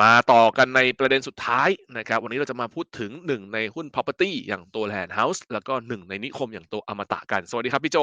มาต่อกันในประเด็นสุดท้ายนะครับ วันนี้เราจะมาพูดถึงหนึ่งในหุ้น property อย่างตัว land house แล้วก็หนึ่งในนิคมอย่างตัวอมตะกัน สวัสดีครับพี่โจ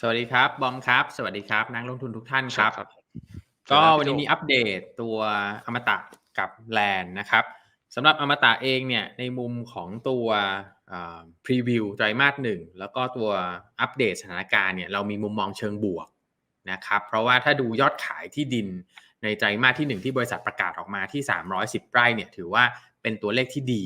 สวัสดีครับ บอมครับ สวัสดีครับ นักลงทุนทุกท่านครับครับก็วันนี้มีอัปเดตตัวอมตะกับแลนนะครับสำหรับอมตะเองเนี่ยในมุมของตัวพรีวิวไตรมาสหนึ่งแล้วก็ตัวอัปเดตสถานการณ์เนี่ยเรามีมุมมองเชิงบวกนะครับเพราะว่าถ้าดูยอดขายที่ดิน ในไตรมาสที่ 1 ที่บริษัทประกาศออกมาที่ 310 ไร่เนี่ยถือว่าเป็นตัวเลขที่ดี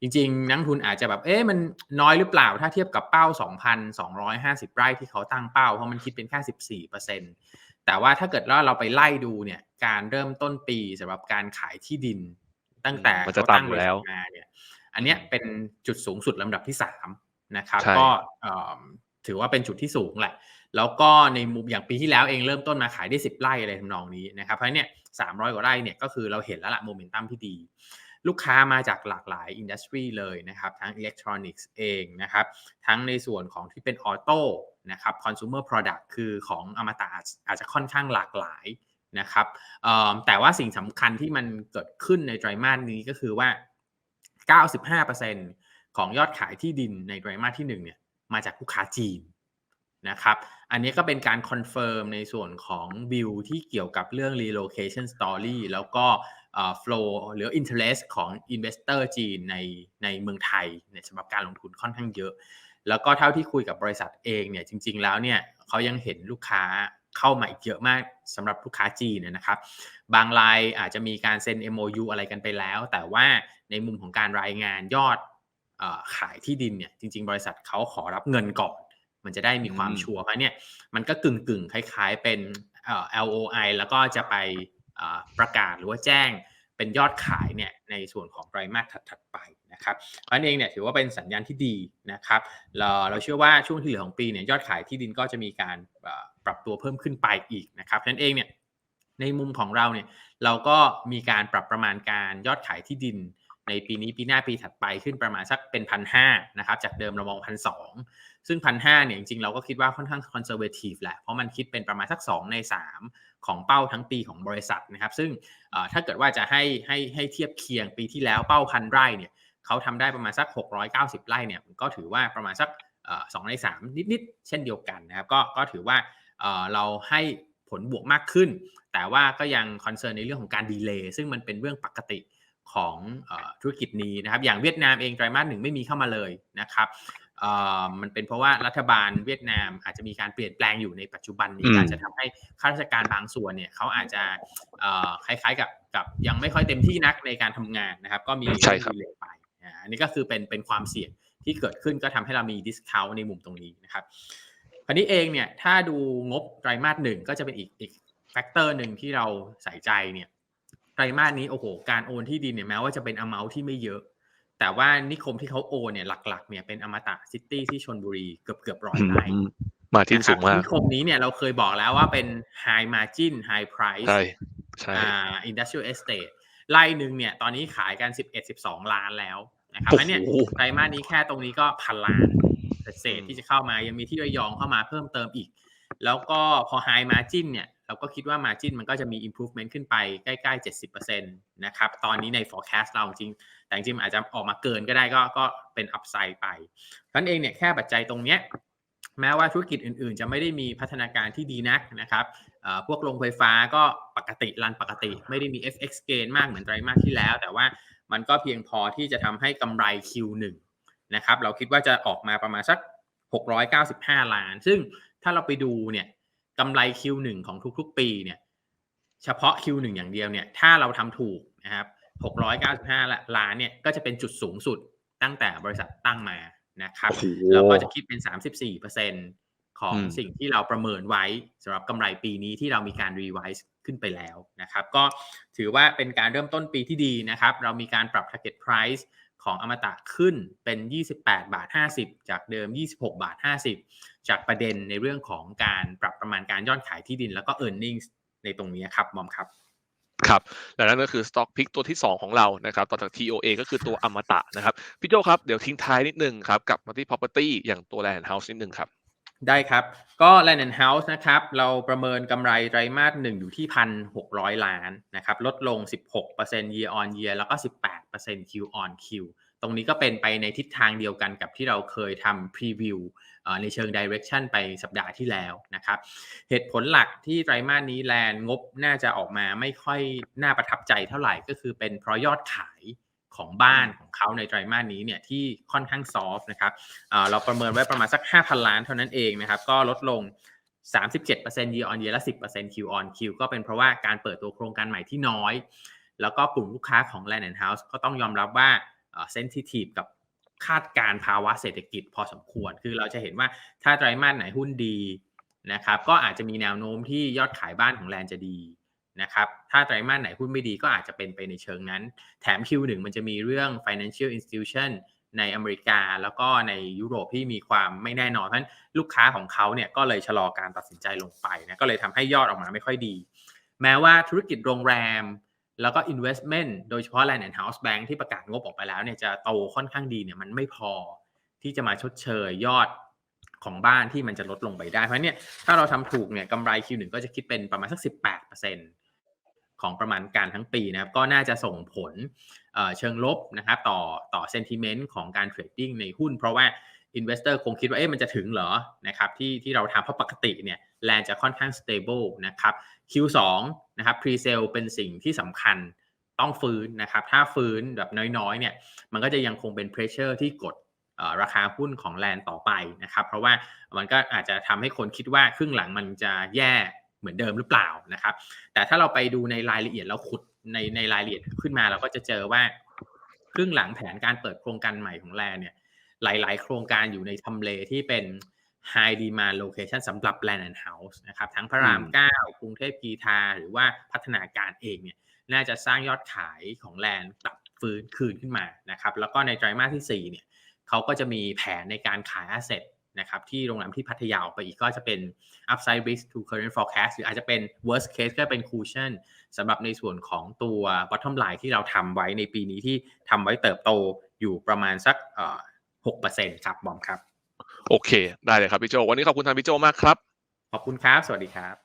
จริงๆ นักทุนอาจจะแบบเอ๊ะมันน้อยหรือเปล่าถ้าเทียบกับเป้า 2,250 ไร่ที่เขาตั้งเป้าเพราะมันคิดเป็นแค่14%แต่ว่าถ้าเกิดว่าเราไปไล่ดูเนี่ยการเริ่มต้นปีสำหรับการขายที่ดิน ตั้งแต่มันจะเขาตั้งต่ำแล้วมาเนี่ยอันเนี้ยเป็นจุดสูงสุดลำดับที่3นะครับใช่ก็เอ่อ ถือว่าเป็นจุดที่สูงแหละ แล้วก็ในมุมอย่างปีที่แล้วเองเริ่มต้นมาขายได้ 10 ไร่อะไรทำนองนี้นะครับ เพราะฉะนั้นเนี่ย300กว่าไร่เนี่ยก็คือเราเห็นแล้วละโมเมนตัมที่ดี ลูกค้ามาจากหลากหลายอินดัสทรีเลยนะครับ ทั้งอิเล็กทรอนิกส์เองนะครับ ทั้งในส่วนของที่เป็นออโต้นะครับคอน sumer product คือของอมตะอาจอาจจะค่อนข้างหลากหลายนะครับแต่ว่าสิ่งสำคัญที่มันเกิดขึ้นในไตรมาสนี้ก็คือว่า 95%ของยอดขายที่ดินในไตรมาสที่1เนี่ย มาจากลูกค้าจีนนะครับ อันนี้ก็เป็นการคอนเฟิร์มในส่วนของวิวที่เกี่ยวกับเรื่อง relocation story แล้วก็ flow หรือ interest ของ investor จีนในในเมืองไทยเนี่ยสำหรับการลงทุนค่อนข้างเยอะ แล้วก็เท่าที่คุยกับบริษัทเองเนี่ยจริง ๆ แล้วเนี่ยเขายังเห็นลูกค้าเข้ามาอีกเยอะมากสำหรับลูกค้าจีนนะครับ บางรายอาจจะมีการเซ็น MOU อะไรกันไปแล้ว แต่ว่าในมุมของการรายงานยอด ขายที่ดินเนี่ยจริง ๆ บริษัทเขาขอรับเงินก่อน มันจะได้มีความอืมชัวร์เพราะเนี่ยมันก็กึ่งกึ่งๆคล้าย ๆ เป็นเอ่อ LOI แล้วก็จะไปเอ่อประกาศหรือว่าแจ้งเป็นยอดขายเนี่ยในส่วนของไตรมาสถัดๆไปนะครับเพราะฉะนั้นเองเนี่ยถือว่าเป็นสัญญาณที่ดีนะครับเราเราเชื่อว่าช่วงที่เหลือของปีเนี่ยยอดขายที่ดินก็จะมีการเอ่อปรับตัวเพิ่มขึ้นไปอีกนะครับฉะนั้นเองเนี่ยในมุมของเราเนี่ยเราก็มีการปรับประมาณการยอดขายที่ดิน ในปีนี้ปีหน้าปีถัดไปขึ้นประมาณสักเป็นพันห้านะครับจากเดิมเรามองพันสองซึ่งพันห้าเนี่ยจริงๆเราก็คิดว่าค่อนข้างคอนเซอร์เวทีฟแหละเพราะมันคิดเป็นประมาณสัก 2 ใน 3 ของเป้าทั้งปีของบริษัทนะครับ ซึ่งถ้าเกิดว่าจะให้ให้ให้เทียบเคียงปีที่แล้วเป้าพันไร่เนี่ยเขาทำได้ประมาณสัก 690 ไร่เนี่ยก็ถือว่าประมาณสักเอ่อสองใน3นิดๆ เช่นเดียวกันนะครับ ก็ก็ถือว่าเอ่อเราให้ผลบวกมากขึ้น แต่ว่าก็ยังคอนเซิร์นในเรื่องของการดีเลย์ซึ่งมันเป็นเรื่องปกติ ของเออธุรกิจนี้นะครับ อย่างเวียดนามเองไตรมาสหนึ่งไม่มีเข้ามาเลยนะครับเอ่อมันเป็นเพราะว่ารัฐบาลเวียดนามอาจจะมีการเปลี่ยนแปลงอยู่ในปัจจุบันนี้อืมอาจจะทำให้ข้าราชการบางส่วนเนี่ยเขาอาจจะเอ่อคล้ายๆกับกับยังไม่ค่อยเต็มที่นักในการทำงานนะครับ ก็มีใช่ครับดีเลย์ไปอ่าอันนี้ก็คือเป็นเป็นความเสี่ยงที่เกิดขึ้นก็ทำให้เรามีดิสคาวในมุมตรงนี้นะครับคราวนี้เองเนี่ยถ้าดูงบไตรมาสหนึ่งก็จะเป็นอีกอีกแฟกเตอร์หนึ่งที่เราใส่ใจเนี่ย ไตรมาสนี้โอ้โหการโอนที่ดินเนี่ยแม้ว่าจะเป็น amount ที่ไม่เยอะ แต่ว่านิคมที่เขาโอนเนี่ยหลักๆ เนี่ยเป็นอมตะซิตี้ที่ชนบุรีเกือบเกือบร้อยไร่อืมมาที่สูงมากนิคมนี้เนี่ยเราเคยบอกแล้วว่าเป็น high margin high price ใช่ใช่อ่า industrial estate ไร่หนึ่งเนี่ยตอนนี้ขายกัน 11 12 ล้านแล้วนะครับโอ้โหอันเนี่ยไตรมาสนี้แค่ตรงนี้ก็พันล้านเศษที่จะเข้ามายังมีที่ระยองเข้ามาเพิ่มเติมอีก แล้วก็พอ high margin เนี่ย เราก็คิดว่า margin มันก็จะมี improvement ขึ้นไปใกล้ๆ 70%นะครับ ตอนนี้ใน forecast เราจริง แต่จริงอาจจะออกมาเกินก็ได้ก็ก็เป็น upside ไปทั้นเองเนี่ยแค่ปัจจัยตรงเนี้ยแม้ว่าธุรกิจอื่นๆ จะไม่ได้มีพัฒนาการที่ดีนักนะครับพวกโรงไฟฟ้าก็ปกติรันปกติ ไม่ได้มี FX gain มากเหมือนไตรมาสที่แล้ว แต่ว่ามันก็เพียงพอที่จะทำให้กำไร Q1 นะครับ เราคิดว่าจะออกมาประมาณสัก 695 ล้าน ซึ่งถ้าเราไปดูเนี่ย กำไร Q1 ของทุกๆ ปีเนี่ยเฉพาะ Q1 อย่างเดียวเนี่ยถ้าเราทำถูกนะครับ695 ล้านเนี่ยก็จะเป็นจุดสูงสุดตั้งแต่บริษัทตั้งมานะครับโอ้โหแล้วก็จะคิดเป็น 34%ของอืมสิ่งที่เราประเมินไว้สำหรับกำไรปีนี้ที่เรามีการรีไวซ์ขึ้นไปแล้วนะครับ ก็ถือว่าเป็นการเริ่มต้นปีที่ดีนะครับ เรามีการปรับ target price ของอมตะขึ้นเป็น 28 บาท 50 จากเดิม 26 บาท 50 จากประเด็นในเรื่องของการปรับประมาณการยอดขายที่ดินแล้วก็ e a r n i n g ในตรงนี้ครับมอมครับครับและนั่นก็คือ Stock Pick ตัวที่ 2 ของเรานะครับต่อจาก TOA ก็คือตัวอมตะนะครับพี่โจครับเดี๋ยวทิ้งท้ายนิดนึงครับกลับมาที่ property อย่างตัว Land House นิดนึงครับได้ครับ ก็ Land and House นะครับ เราประเมินกำไรไตรมาสหนึ่งอยู่ที่ 1,600 ล้านนะครับ ลดลง 16% year on year แล้วก็ 18% Q on Q ตรงนี้ก็เป็นไปในทิศทางเดียวกันกับที่เราเคยทำพรีวิวในเชิง direction ไปสัปดาห์ที่แล้วนะครับ เหตุผลหลักที่ไตรมาสนี้แลนงบน่าจะออกมาไม่ค่อยน่าประทับใจเท่าไหร่ก็คือเป็นเพราะยอดขายของบ้านของเขาในไตรมาสนี้เนี่ยที่ค่อนข้างซอฟต์นะครับเราประเมินไว้ประมาณสัก 5,000 ล้านเท่านั้นเองนะครับ ก็ลดลง 37% year on year และ 10% Q on Q ก็เป็นเพราะว่าการเปิดตัวโครงการใหม่ที่น้อย แล้วก็กลุ่มลูกค้าของ Land and House ก็ต้องยอมรับว่าเซนซิทีฟกับคาดการภาวะเศรษฐกิจพอสมควร คือเราจะเห็นว่าถ้าไตรมาสไหนหุ้นดีนะครับ ก็อาจจะมีแนวโน้มที่ยอดขายบ้านของแลนจะดีนะครับ ถ้าไตรมาสไหนหุ้นไม่ดีก็อาจจะเป็นไปในเชิงนั้น แถม Q1 มันจะมีเรื่อง financial institution ในอเมริกาแล้วก็ในยุโรปที่มีความไม่แน่นอนเพราะฉะนั้นลูกค้าของเขาเนี่ยก็เลยชะลอการตัดสินใจลงไปนะ ก็เลยทำให้ยอดออกมาไม่ค่อยดี แม้ว่าธุรกิจโรงแรม แล้วก็ investment โดยเฉพาะ Land and House Bank ที่ประกาศงบออกไปแล้วเนี่ยจะโตค่อนข้างดีเนี่ยมันไม่พอที่จะมาชดเชยยอดของบ้านที่มันจะลดลงไปได้ เพราะเนี่ยถ้าเราทำถูกเนี่ยกำไร Q1 ก็จะคิดเป็นประมาณสัก 18%ของประมาณการทั้งปีนะครับ ก็น่าจะส่งผลเชิงลบนะครับต่อต่อ sentiment ของการเทรดดิ้งในหุ้น เพราะว่า investor คงคิดว่าเอ๊ะมันจะถึงเหรอนะครับที่ที่เราทำเพราะปกติเนี่ย แลนจะค่อนข้าง stable นะครับ Q2 นะครับ pre-sale เป็นสิ่งที่สำคัญต้องฟื้นนะครับ ถ้าฟื้นแบบน้อยๆเนี่ยมันก็จะยังคงเป็น pressure ที่กดราคาหุ้นของแลนต่อไปนะครับ เพราะว่ามันก็อาจจะทำให้คนคิดว่าครึ่งหลังมันจะแย่เหมือนเดิมหรือเปล่านะครับ แต่ถ้าเราไปดูในรายละเอียดแล้วขุดในในรายละเอียดขึ้นมาเราก็จะเจอว่าครึ่งหลังแผนการเปิดโครงการใหม่ของแลนเนี่ยหลาย ๆ โครงการอยู่ในทำเลที่เป็น high demand location สำหรับ land and house นะครับทั้งพระราม 9 กรุงเทพกีทาหรือว่าพัฒนาการเองเนี่ยน่าจะสร้างยอดขายของแลนด์กลับฟื้นคืนขึ้นมานะครับแล้วก็ในไตรมาสที่4เนี่ยเขาก็จะมีแผนในการขาย asset นะครับที่โรงแรมที่พัทยาออกไปอีกก็จะเป็น upside risk to current forecast หรืออาจจะเป็น worst case ก็เป็น cushion สำหรับในส่วนของตัว bottom line ที่เราทำไว้ในปีนี้ที่ทำไว้เติบโตอยู่ประมาณสัก6%ครับบอมครับ โอเค ได้เลยครับพี่โจวันนี้ขอบคุณทางพี่โจมากครับ ขอบคุณครับ สวัสดีครับ